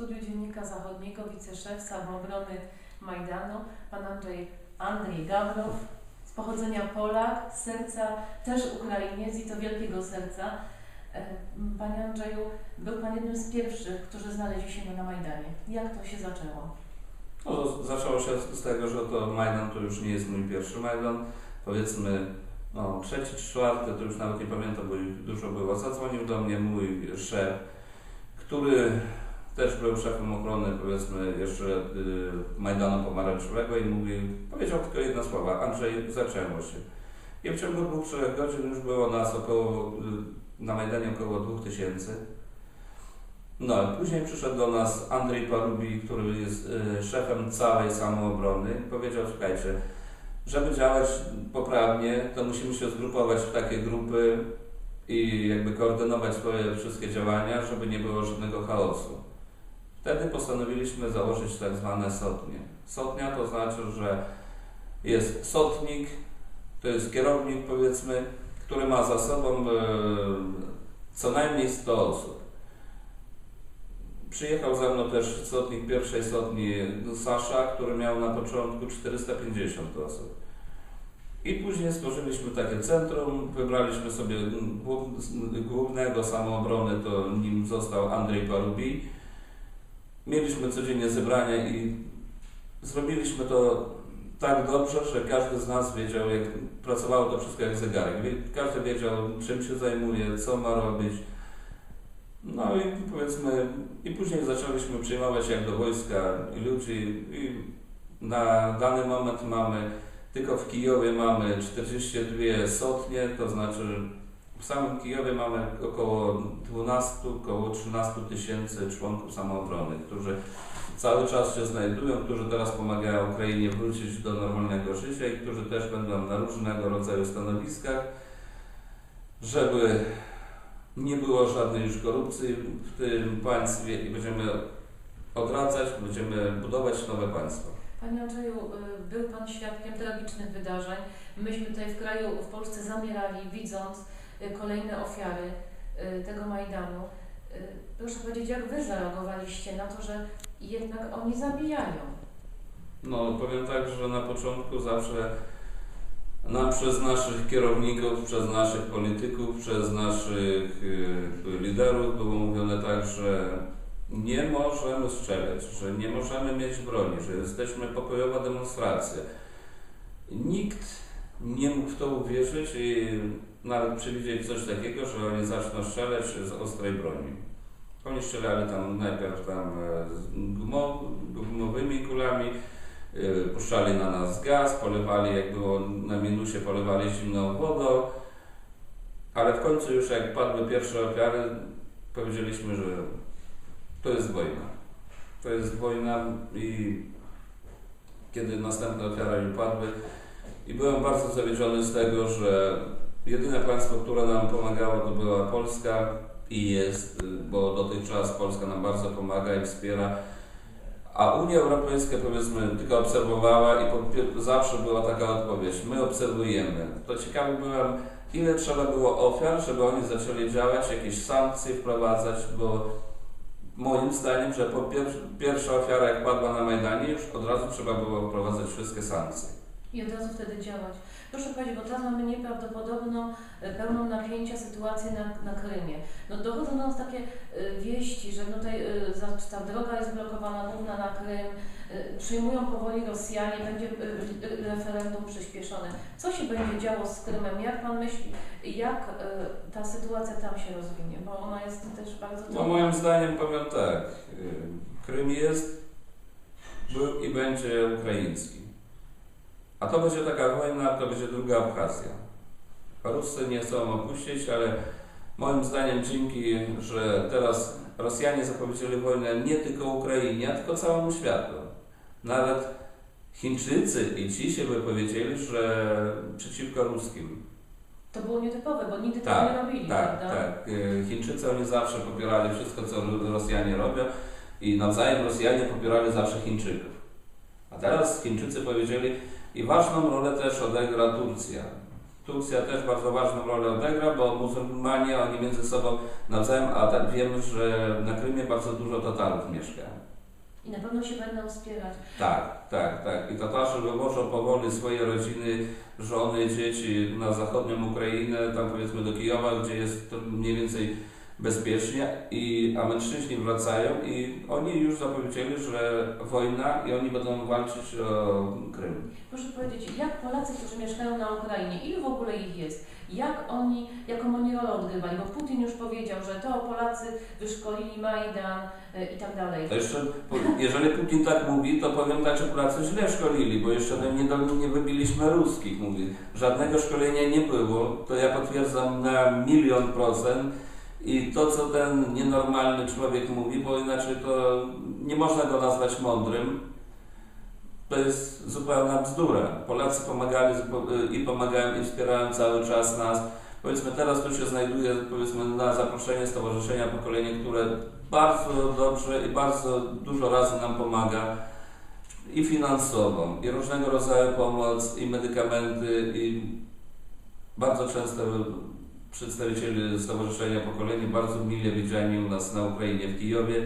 studiu Dziennika Zachodniego wiceszef Samoobrony Majdanu, pan Andrzej Andrzej Gawrow, z pochodzenia Polak, z serca też Ukrainiec i to wielkiego serca. Panie Andrzeju, był Pan jednym z pierwszych, którzy znaleźli się na Majdanie. Jak to się zaczęło? No, zaczęło się z tego, że to Majdan to już nie jest mój pierwszy Majdan. Powiedzmy, no, trzeci czwarty, to już nawet nie pamiętam, bo dużo było. Zadzwonił do mnie mój szef, który też był szefem ochrony, powiedzmy, jeszcze y, Majdanu Pomarańczowego i mówi, powiedział tylko jedno słowa, Andrzej, zaczęło się. I w ciągu dwóch, trzech godzin już było nas około, y, na Majdanie około 2000. No, później przyszedł do nas Andrzej Parubi, który jest y, szefem całej samoobrony i powiedział, słuchajcie, żeby działać poprawnie, to musimy się zgrupować w takie grupy i jakby koordynować swoje wszystkie działania, żeby nie było żadnego chaosu. Wtedy postanowiliśmy założyć tak zwane sotnie. Sotnia to znaczy, że jest sotnik, to jest kierownik powiedzmy, który ma za sobą e, co najmniej 100 osób. Przyjechał ze mną też sotnik pierwszej sotni Sasza, który miał na początku 450 osób. I później stworzyliśmy takie centrum, wybraliśmy sobie głów- głównego samoobrony, to nim został Andrzej Parubi. Mieliśmy codziennie zebrania i zrobiliśmy to tak dobrze, że każdy z nas wiedział, jak pracowało to wszystko jak zegarek. Każdy wiedział, czym się zajmuje, co ma robić. No i powiedzmy, i później zaczęliśmy przyjmować jak do wojska ludzi i na dany moment mamy, tylko w Kijowie mamy 42 sotnie, to znaczy w samym Kijowie mamy około 12, około 13 tysięcy członków samoobrony, którzy cały czas się znajdują, którzy teraz pomagają Ukrainie wrócić do normalnego życia i którzy też będą na różnego rodzaju stanowiskach, żeby nie było żadnej już korupcji w tym państwie i będziemy odradzać, będziemy budować nowe państwo. Panie Andrzeju, y, był Pan świadkiem tragicznych wydarzeń. Myśmy tutaj w kraju, w Polsce zamierali, widząc kolejne ofiary y, tego Majdanu. Y, Proszę powiedzieć, jak Wy zareagowaliście na to, że jednak oni zabijają? No, powiem tak, że na początku zawsze nam przez naszych kierowników, przez naszych polityków, przez naszych y, liderów było mówione tak, że nie możemy strzelać, że nie możemy mieć broni, że jesteśmy pokojowa demonstracja. Nikt nie mógł w to uwierzyć i nawet przewidzieć coś takiego, że oni zaczną strzelać z ostrej broni. Oni strzelali tam najpierw tam e, gumo, gumowymi kulami, y, puszczali na nas gaz, polewali, jak było na minusie, polewali zimną wodą, ale w końcu już jak padły pierwsze ofiary, powiedzieliśmy, że to jest wojna. To jest wojna i kiedy następne ofiary padły i byłem bardzo zawiedziony z tego, że jedyne państwo, które nam pomagało to była Polska i jest, y, bo dotychczas Polska nam bardzo pomaga i wspiera a Unia Europejska powiedzmy tylko obserwowała i zawsze była taka odpowiedź, my obserwujemy. To ciekawy byłem, ile trzeba było ofiar, żeby oni zaczęli działać, jakieś sankcje wprowadzać, bo moim zdaniem, że po pier pierwsza ofiara jak padła na Majdanie, już od razu trzeba było wprowadzać wszystkie sankcje. I od razu wtedy działać. Proszę powiedzieć, bo teraz mamy nieprawdopodobną, e, pełną napięcia sytuację na, na Krymie. No dochodzą do nas takie e, wieści, że no tutaj e, ta droga jest blokowana główna na Krym, przyjmują powoli Rosjanie, będzie referendum przyspieszone. Co się będzie działo z Krymem? Jak Pan myśli, jak ta sytuacja tam się rozwinie? Bo ona jest też bardzo No moim zdaniem powiem tak, y, Krym jest, był i będzie ukraiński. A to będzie taka wojna, to będzie druga Abchazja. Ruscy nie chcą opuścić, ale moim zdaniem dzięki, że teraz Rosjanie zapowiedzieli wojnę nie tylko Ukrainie, tylko całemu światu. Nawet Chińczycy i ci się wypowiedzieli, że przeciwko ruskim. To było nietypowe, bo nigdy tego Tak, nie robili, Tak, prawda? tak. Y, Chińczycy oni zawsze popierali wszystko, co Ro- Rosjanie robią i nawzajem Rosjanie popierali zawsze Chińczyków. A teraz Chińczycy powiedzieli i ważną rolę też odegra Turcja. Turcja też bardzo ważną rolę odegra, bo muzułmanie, oni między sobą nawzajem, a tak wiemy, że na Krymie bardzo dużo Tatarów mieszka. I na pewno się będą wspierać. Tak, tak, tak. I Tatarzy wywożą powoli swoje rodziny, żony, dzieci na zachodnią Ukrainę, tam powiedzmy do Kijowa, gdzie jest mniej więcej bezpiecznie, i, a mężczyźni wracają i oni już zapowiedzieli, że wojna i oni będą walczyć o Krym. Proszę powiedzieć, jak Polacy, którzy mieszkają na Ukrainie, ilu w ogóle ich jest? Jak oni, jaką oni rolę odgrywali? Bo Putin już powiedział, że to Polacy wyszkolili Majdan y, i tak dalej. To jeszcze, jeżeli Putin tak mówi, to powiem tak, że Polacy źle szkolili, bo jeszcze nie, nie wybiliśmy ruskich, mówi. Żadnego szkolenia nie było, to ja potwierdzam na milion procent. I to, co ten nienormalny człowiek mówi, bo inaczej to nie można go nazwać mądrym, to jest zupełna bzdura. Polacy pomagali i pomagają i wspierają cały czas nas. Powiedzmy, teraz tu się znajduję powiedzmy, na zaproszenie Stowarzyszenia Pokolenie, które bardzo dobrze i bardzo dużo razy nam pomaga i finansowo, i różnego rodzaju pomoc, i medykamenty, i bardzo często przedstawiciele Stowarzyszenia Pokolenie bardzo mile widziani u nas na Ukrainie, w Kijowie.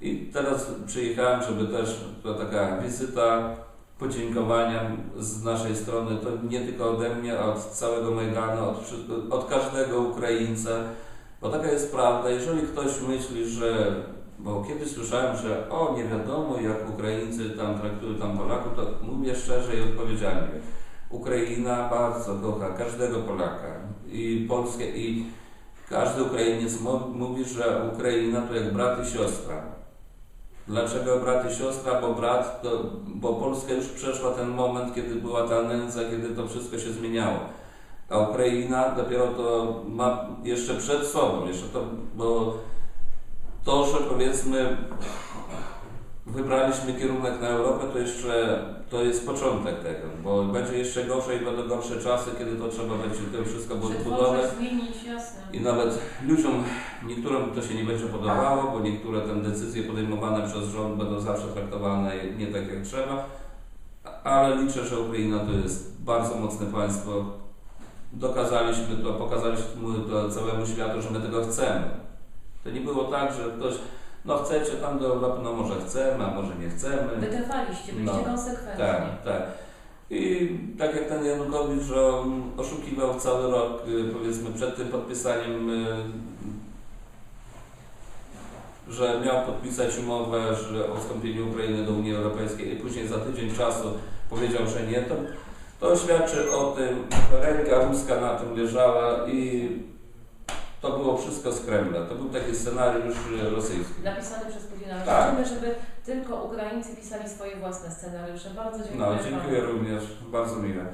I teraz przyjechałem, żeby też, to taka wizyta, podziękowania z naszej strony, to nie tylko ode mnie, od całego Majdanu, od, od każdego Ukraińca, bo taka jest prawda, jeżeli ktoś myśli, że, bo kiedyś słyszałem, że o, nie wiadomo jak Ukraińcy tam traktują tam Polaków, to mówię szczerze i odpowiedzialnie. Ukraina bardzo kocha każdego Polaka i Polskę i każdy Ukrainiec mówi, że Ukraina to jak brat i siostra. Dlaczego brat i siostra? Bo brat, to, bo Polska już przeszła ten moment, kiedy była ta nędza, kiedy to wszystko się zmieniało. A Ukraina dopiero to ma jeszcze przed sobą, jeszcze to, bo to, że powiedzmy wybraliśmy kierunek na Europę, to jeszcze to jest początek tego, bo będzie jeszcze gorzej, będą gorsze czasy, kiedy to trzeba będzie to wszystko budować. Przetworzyć, zmienić, jasne. I nawet ludziom, niektórym to się nie będzie podobało, bo niektóre te decyzje podejmowane przez rząd będą zawsze traktowane nie tak jak trzeba, ale liczę, że Ukraina to jest bardzo mocne państwo. Dokazaliśmy to, pokazaliśmy to całemu światu, że my tego chcemy. To nie było tak, że ktoś, no chcecie tam do Europy, no może chcemy, a może nie chcemy. Wytrwaliście, byliście No. konsekwentni. Tak, tak. I tak jak ten Janukowicz, oszukiwał cały rok, y, powiedzmy przed tym podpisaniem, y, że miał podpisać umowę że o wstąpieniu Ukrainy do Unii Europejskiej i później za tydzień czasu powiedział, że nie, to, to świadczy o tym, że ręka ruska na tym leżała i to było wszystko z Kremla. To był taki scenariusz y, rosyjski. Napisany przez Putina. Tak. Życzymy, żeby tylko Ukraińcy pisali swoje własne scenariusze. Bardzo dziękuję No, panu. dziękuję również, bardzo miłe.